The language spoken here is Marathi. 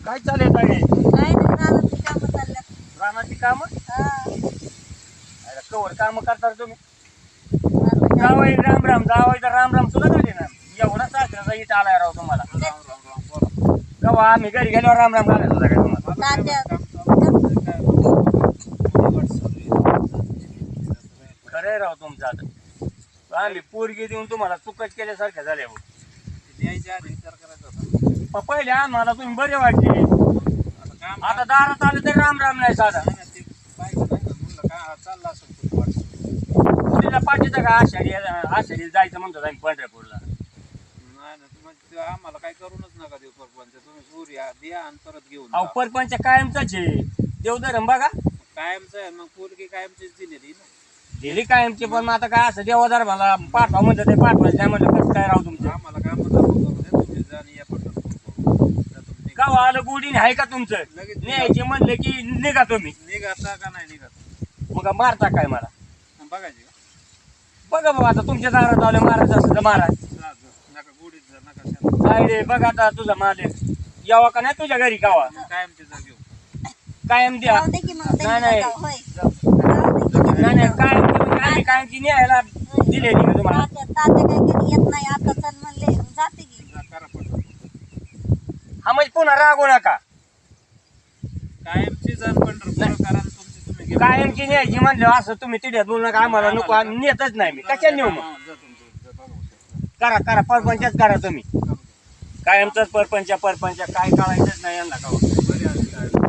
काय चालेल ताई? काय नाही रानाची कामं चालल्यात. कामं? हा. अरे कवर कामं करता तुम्ही? जावई राम राम जावई राम राम तुला झाले ना एवढा सासऱ्याचा इथं आलाय राव. कवा? आम्ही घरी गेल्यावर राम राम घालायचा होता काय तुम्हाला तात्या खरंय राव तुमचं आता. आम्ही पोरगी देऊन तुम्हाला चुकच केल्यासारख्या झाल्या हो. द्यायच्या आधी विचार करायचा होता प- पहिले आम्हाला तुम्ही बरे वाटले. आता काम आता दारात आले तरी राम राम नाही साधा. नाही ना, ते पाहिजे नाही का म्हणलं काय चालला असेल कुठं वाटतं तिला पाठीचं का आषाढी आषाढी जायचं म्हणतो आम्ही पंढरपूरला. नाही ना तुम्ही ते आम्हाला काय करूनच नका देऊ परपंच. तुम्ही सूर्य द्या आणि परत घेऊन अहो जा. परपंच कायमचाच आहे. देवधर्म बघा. कायमचं आहे मग पोरगी कायमचीच दिलेली ना. दिली कायमची पण मग आता काय असं देवधर्माला पाठवा म्हणतं ते पाठवायचं नाही म्हणलं कसं काय राव तुमचं? आम्हाला काम करू दे तुम्ही जा आणि या गाव आलं गुढीने आहे का तुमचं? लगेच न्यायचे म्हणले की निघा तुम्ही. निघाता का नाही निघत? मग मारता काय मला? मग बघायची का? बघा बाबा आता तुमच्या दारात आलं महाराज असं तर महाराज नका शेतात. काय रे बघ आता तुझा मालिक यावा का नाही तुझ्या घरी गावा कायमची जा घेऊ कायम द्या राहू दे की मग नाही, त्यांनी नाही. जाऊ, होय. राहू दे की. नाही नाही कायम तुम्ही आम्ही कायमची न्यायला दिलेली का तुम्हाला तात्या तात्या काय कधी येत नाही आता चल म्हणले जाते की करा हा म्हणजे पुन्हा रागू नका कायमची जा आणि पंढरपूर करा आणि तुमची तुम्ही घेऊन कायमची न्यायची म्हणलं असं तुम्ही तिथे बोलू नका आम्हाला नको आम्ही नेतच नाही मी कशा नेऊ मग हा, जा तुमचं, जा, बघा शेतात. करा करा परपंचच करा तुम्ही. कायमचाच परपंच परपंच काय काढायचंच नाही यांना. का